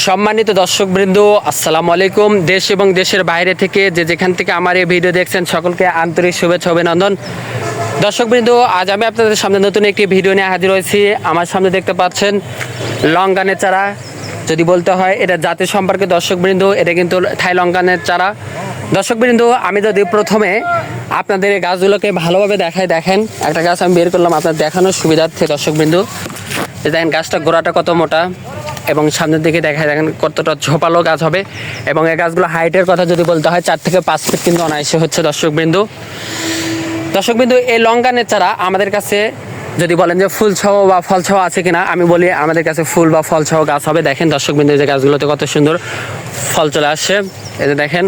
সম্মানিত দর্শকবৃন্দ, আসসালামু আলাইকুম। দেশ এবং দেশের বাইরে থেকে যে যেখান থেকে আমার এই ভিডিও দেখছেন, সকলকে আন্তরিক শুভেচ্ছা, অভিনন্দন। দর্শকবৃন্দ, আজ আমি আপনাদের সামনে নতুন একটি ভিডিও নিয়ে হাজির হয়েছি। আমার সামনে দেখতে পাচ্ছেন লঙ্গানের চারা। যদি বলতে হয়, এটা জাতি সম্পর্কে দর্শকবৃন্দ, এটা কিন্তু থাই লঙ্কানের চারা। দর্শকবৃন্দ, আমি যদি প্রথমে আপনাদের এই গাছগুলোকে ভালোভাবে দেখায় দেখেন, একটা গাছ আমি বের করলাম আপনার দেখানোর সুবিধার্থে দর্শকবৃন্দ। দেখেন, গাছটা গোড়াটা কত মোটা। এবং সামনের দিকে দেখা দেখেন কতটা ঝোপালো গাছ হবে। এবং এই গাছগুলো হাইটের কথা যদি বলতে হয়, চার থেকে পাঁচ ফিট কিন্তু অনায়াসে হচ্ছে দর্শকবিন্দু। দর্শকবিন্দু, এই লঙ্কানের চারা আমাদের কাছে যদি বলেন যে ফুল ছাও বা ফল ছাও আছে কিনা, আমি বলি আমাদের কাছে ফুল বা ফল ছাও গাছ হবে। দেখেন দর্শকবিন্দু যে গাছগুলোতে কত সুন্দর ফল চলে আসছে। এই যে দেখেন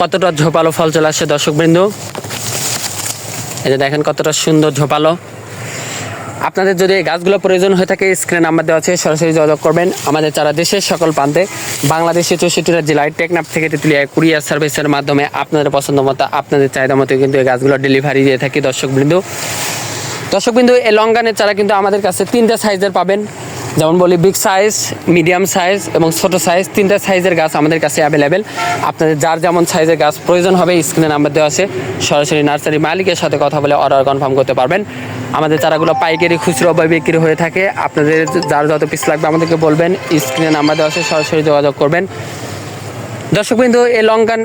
কতটা ঝোপালো ফল চলে আসছে দর্শকবৃন্দু। এই যে দেখেন কতটা সুন্দর ঝোপালো। আপনাদের যদি গাছগুলো প্রয়োজন হয়ে থাকে স্ক্রিনে নাম্বার দেওয়া আছে, সরাসরি যোগাযোগ করবেন। আমাদের চারা দেশের সকল প্রান্তে, বাংলাদেশের চৌষট্টিটা জেলায় টেকনাপ থেকে তেতুলিয়া কুরিয়ার সার্ভিসের মাধ্যমে আপনাদের পছন্দ মতো, আপনাদের চাহিদা মতো কিন্তু এই গাছগুলো ডেলিভারি দিয়ে থাকি দর্শকবৃন্দ। দর্শকবৃন্দ, এই লঙ্গানের চারা কিন্তু আমাদের কাছে তিনটা সাইজের পাবেন। যেমন বলি বিগ সাইজ মিডিয়াম সাইজ এবং ছোট সাইজ তিনটা সাইজের গাছ আমাদের কাছে অ্যাভেলেবেল আপনাদের যার যেমন সাইজের গাছ প্রয়োজন হবে স্ক্রিনে নাম্বার দেওয়া আছে। সরাসরি নার্সারি মালিকের সাথে কথা বলে অর্ডার কনফার্ম করতে পারবেন। আমাদের চারাগুলো পাইকারি খুচরো বা বিক্রি হয়ে থাকে। আপনাদের যার যত পিস লাগবে আমাদেরকে বলবেন স্ক্রিনে নাম্বার দেওয়া আছে, সরাসরি যোগাযোগ করবেন। দর্শকবিন্দু, এই লঙ্কান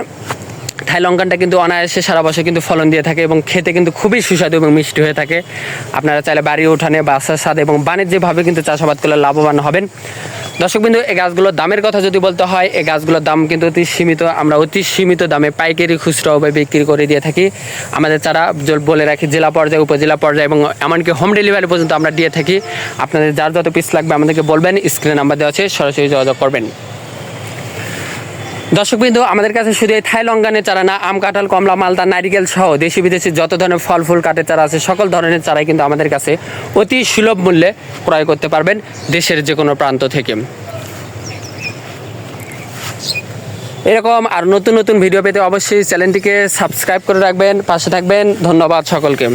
থাই লঙ্কানটা কিন্তু অনায়াসে সারা বছর কিন্তু ফলন দিয়ে থাকে এবং খেতে কিন্তু খুবই সুস্বাদু এবং মিষ্টি হয়ে থাকে। আপনারা চাইলে বাড়ি উঠানে বাসার স্বাদ এবং বাণিজ্যিকভাবে কিন্তু চাষাবাদ করলে লাভবান হবেন। দর্শকবিন্দু এই গাছগুলোর দামের কথা যদি বলতে হয় এই গাছগুলোর দাম কিন্তু অতি সীমিত, আমরা অতি সীমিত দামে পাইকারি খুচরা উভয় বিক্রি করে দিয়ে থাকি। আমাদের জ- বলে রাখি জেলা পর্যায়ে, উপজেলা পর্যায়ে এবং এমনকি হোম ডেলিভারি পর্যন্ত আমরা দিয়ে থাকি। আপনাদের যার যত পিস লাগবে আমাদেরকে বলবেন স্ক্রিনে নাম্বার দেওয়া আছে, সরাসরি যোগাযোগ করবেন। দর্শকবিন্দু, আমাদের কাছে শুধু এই থাই লঙ্গানের চারা না, আম, কাঁঠাল, কমলা, মালদা, নারিকেল সহ দেশি বিদেশি যত ধরনের ফল, ফুল, কাঠের চারা আছে, সকল ধরনের চারাই কিন্তু আমাদের কাছে অতি সুলভ মূল্যে ক্রয় করতে পারবেন দেশের যে কোনো প্রান্ত থেকে। এরকম আর নতুন নতুন ভিডিও পেতে অবশ্যই চ্যানেলটিকে সাবস্ক্রাইব করে রাখবেন, পাশে থাকবেন, ধন্যবাদ সকলকে।